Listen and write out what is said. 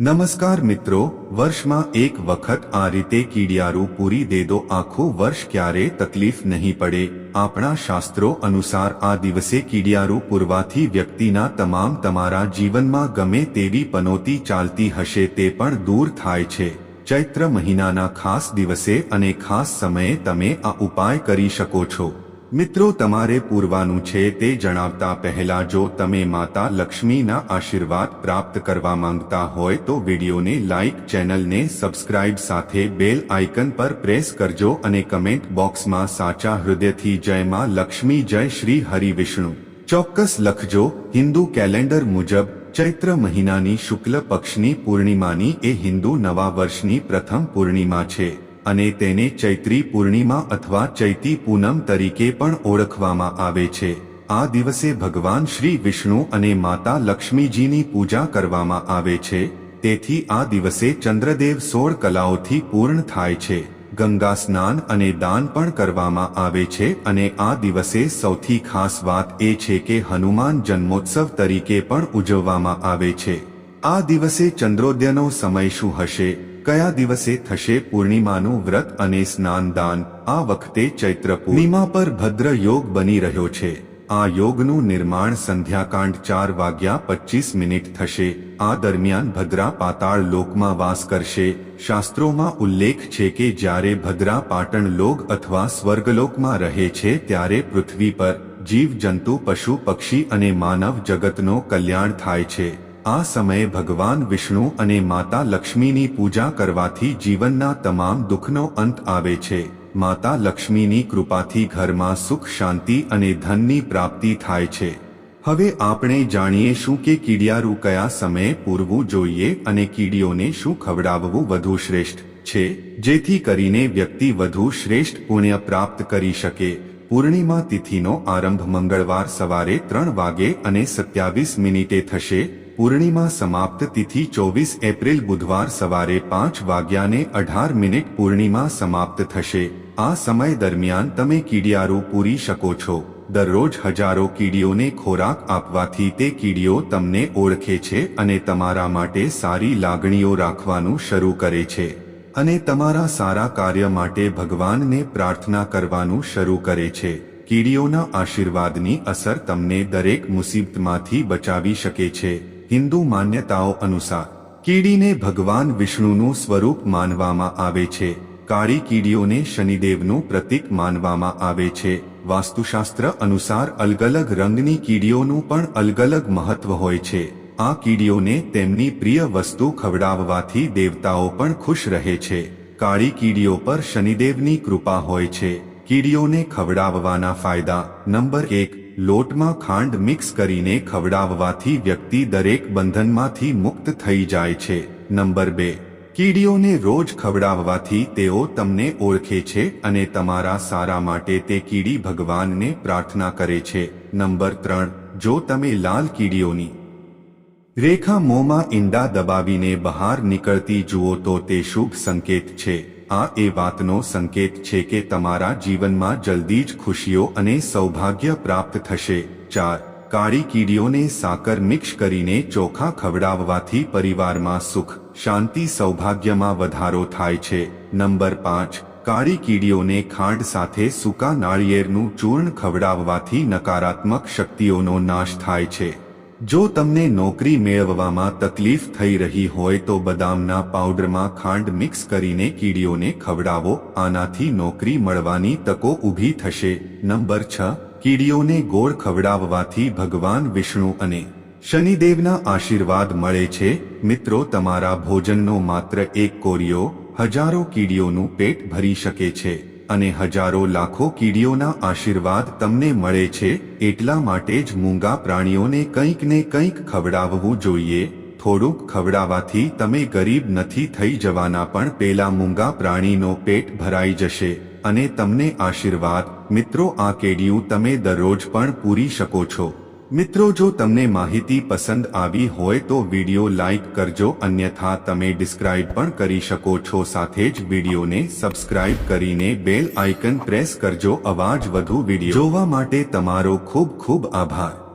નમસ્કાર મિત્રો, વર્ષમાં એક વખત આ રીતે કીડિયારું પૂરી દે દો. આખું વર્ષ ક્યારે તકલીફ નહીં પડે? આપણા શાસ્ત્રો અનુસાર આ દિવસે કીડિયારું પૂરવાથી વ્યક્તિના તમામ તમારા જીવનમાં ગમે તેવી પનોતી ચાલતી હશે તે પણ દૂર થાય છે. ચૈત્ર મહિનાના ખાસ દિવસે અને ખાસ સમયે તમે આ ઉપાય કરી શકો છો. મિત્રો, તમારે પૂરવાનું છે તે જણાવતા પહેલા જો તમે માતા લક્ષ્મીના આશીર્વાદ પ્રાપ્ત કરવા માંગતા હોય તો વિડીયોને લાઇક ચેનલને સબસ્ક્રાઇબ સાથે બેલ આઇકન પર પ્રેસ કરજો અને કમેન્ટ બોક્સમાં સાચા હૃદયથી જય માં લક્ષ્મી, જય શ્રી હરિવિષ્ણુ ચોક્કસ લખજો, હિન્દુ કેલેન્ડર મુજબ, ચૈત્ર મહિનાની શુક્લ પક્ષની પૂર્ણિમાની એ હિન્દુ નવા વર્ષની પ્રથમ પૂર્ણિમા છે. અને તેને ચૈત્રી પૂર્ણિમા અથવા ચૈતી પૂનમ તરીકે પણ ઓળખવામાં આવે છે. આ દિવસે ભગવાન શ્રી વિષ્ણુ અને માતા લક્ષ્મીજીની પૂજા કરવામાં આવે છે. તેથી આ દિવસે ચંદ્રદેવ સોળ કલાઓથી પૂર્ણ થાય છે. ગંગા સ્નાન અને દાન પણ કરવામાં આવે છે અને આ દિવસે સૌથી ખાસ વાત એ છે કે હનુમાન જન્મોત્સવ તરીકે પણ ઉજવવામાં આવે છે. આ દિવસે ચંદ્રોદયનો સમય શું હશે? કયા દિવસે થશે પૂર્ણિમાનું વ્રત અને સ્નાન દાન આ વખતે ચૈત્ર પૂર્ણિમા પર ભદ્ર યોગ બની રહ્યો છે. આ યોગનું નિર્માણ સંધ્યાકાંડ ચાર વાગ્યા પચીસ મિનિટ થશે. આ દરમિયાન ભદ્રા પાતાળ લોકમાં વાસ કરશે. શાસ્ત્રોમાં ઉલ્લેખ છે કે જ્યારે ભદ્રા પાટણ લોક અથવા સ્વર્ગલોકમાં રહે છે ત્યારે પૃથ્વી પર જીવ જંતુ પશુ, પક્ષી અને માનવ જગતનો કલ્યાણ થાય છે. આ સમયે ભગવાન વિષ્ણુ અને માતા લક્ષ્મીની પૂજા કરવાથી જીવનના તમામ દુઃખનો અંત આવે છે. માતા લક્ષ્મીની કૃપાથી ઘરમાં સુખ, શાંતિ અને ધનની પ્રાપ્તિ થાય છે. હવે આપણે જાણીએ શું કે કીડિયારું કયા સમયે પૂરવું જોઈએ અને કીડીઓને શું ખવડાવવું વધુ શ્રેષ્ઠ છે. જેથી કરીને વ્યક્તિ વધુ શ્રેષ્ઠ પુણ્ય પ્રાપ્ત કરી શકે. પૂર્ણિમા તિથિનો આરંભ મંગળવાર સવારે ત્રણ વાગે અને સત્યાવીસ મિનિટે થશે. પૂર્ણિમા સમાપ્ત તિથિ ચોવીસ એપ્રિલ બુધવાર સવારે પાંચ વાગ્યાને અઢાર મિનિટ પૂર્ણિમા સમાપ્ત થશે. આ સમય દરમિયાન તમે કીડિયારો પૂરી શકો છો. દરરોજ હજારો કીડીઓને ખોરાક આપવાથી તે કીડીઓ તમને ઓળખે છે અને તમારા માટે સારી લાગણીઓ રાખવાનું શરૂ કરે છે. અને તમારા સારા કાર્ય માટે ભગવાનને પ્રાર્થના કરવાનું શરૂ કરે છે. કીડીઓના આશીર્વાદની અસર તમને દરેક મુસીબતમાંથી બચાવી શકે છે. હિન્દુ માન્યતાઓ અનુસાર, કીડીને ભગવાન વિષ્ણુનું સ્વરૂપ માનવામાં આવે છે. કાળી કીડીઓને શનિદેવનું પ્રતીક માનવામાં આવે છે. વાસ્તુશાસ્ત્ર અનુસાર અલગ અલગ રંગની કીડીઓનું પણ અલગ અલગ મહત્વ હોય છે. આ કીડીઓને તેમની પ્રિય વસ્તુ ખવડાવવાથી દેવતાઓ પણ ખુશ રહે છે. કાળી કીડીઓ પર શનિદેવની કૃપા હોય છે. કીડીઓને ખવડાવવાના ફાયદા, નંબર એક લોટમાં ખાંડ મિક્સ કરીને ખવડાવવાથી વ્યક્તિ દરેક બંધનમાંથી મુક્ત થઈ જાય છે. નંબર બે. કીડીઓને રોજ ખવડાવવાથી તેઓ તમને ઓળખે છે અને તમારા સારા માટે તે કીડી ભગવાનને પ્રાર્થના કરે છે. નંબર ત્રણ. જો તમે લાલ કીડીઓની રેખા મોંમાં ઈંડા દબાવીને બહાર નીકળતી જુઓ તો તે શુભ સંકેત છે. આ એ વાતનો સંકેત છે કે તમારા જીવનમાં જલ્દી જ ખુશીઓ અને સૌભાગ્ય પ્રાપ્ત થશે. ચાર, કાળી કીડીઓને સાકર મિક્સ કરીને ચોખા ખવડાવવાથી પરિવારમાં સુખ, શાંતિ, સૌભાગ્યમાં વધારો થાય છે. નંબર પાંચ, કાળી કીડીઓને ખાંડ સાથે સૂકા નાળિયેરનું ચૂર્ણ ખવડાવવાથી નકારાત્મક શક્તિઓનો નાશ થાય છે. જો તમને નોકરી મેળવવામાં તકલીફ થઈ રહી હોય તો બદામના પાવડરમાં ખાંડ મિક્સ કરીને કીડીઓને ખવડાવો. આનાથી નોકરી મળવાની તકો ઊભી થશે. નંબર છ, કીડીઓને ગોળ ખવડાવવાથી ભગવાન વિષ્ણુ અને શનિદેવના આશીર્વાદ મળે છે. મિત્રો, તમારા ભોજનનો માત્ર એક કોરિયો હજારો કીડીઓનું પેટ ભરી શકે છે. અને હજારો લાખો કીડીઓના આશીર્વાદ તમને મળે છે, એટલા માટે જ મૂંગા પ્રાણીઓને કંઈક ને કંઈક ખવડાવવું જોઈએ. થોડુંક ખવડાવવાથી તમે ગરીબ નથી થઈ જવાના પણ પેલા મૂંગા પ્રાણીનો પેટ ભરાઈ જશે. અને તમને આશીર્વાદ. મિત્રો, આ કેડિયું તમે દરરોજ પણ પૂરી શકો છો. મિત્રો, જો તમને માહિતી પસંદ આવી હોય તો વીડિયો લાઇક કરજો, અન્યથા તમે ડિસ્ક્રાઇબ પણ કરી શકો છો. સાથે જ વિડીયોને સબસ્ક્રાઇબ કરીને બેલ આઇકન પ્રેસ કરજો. અવાજ વધુ વીડિયો જોવા માટે તમારો ખૂબ ખૂબ આભાર.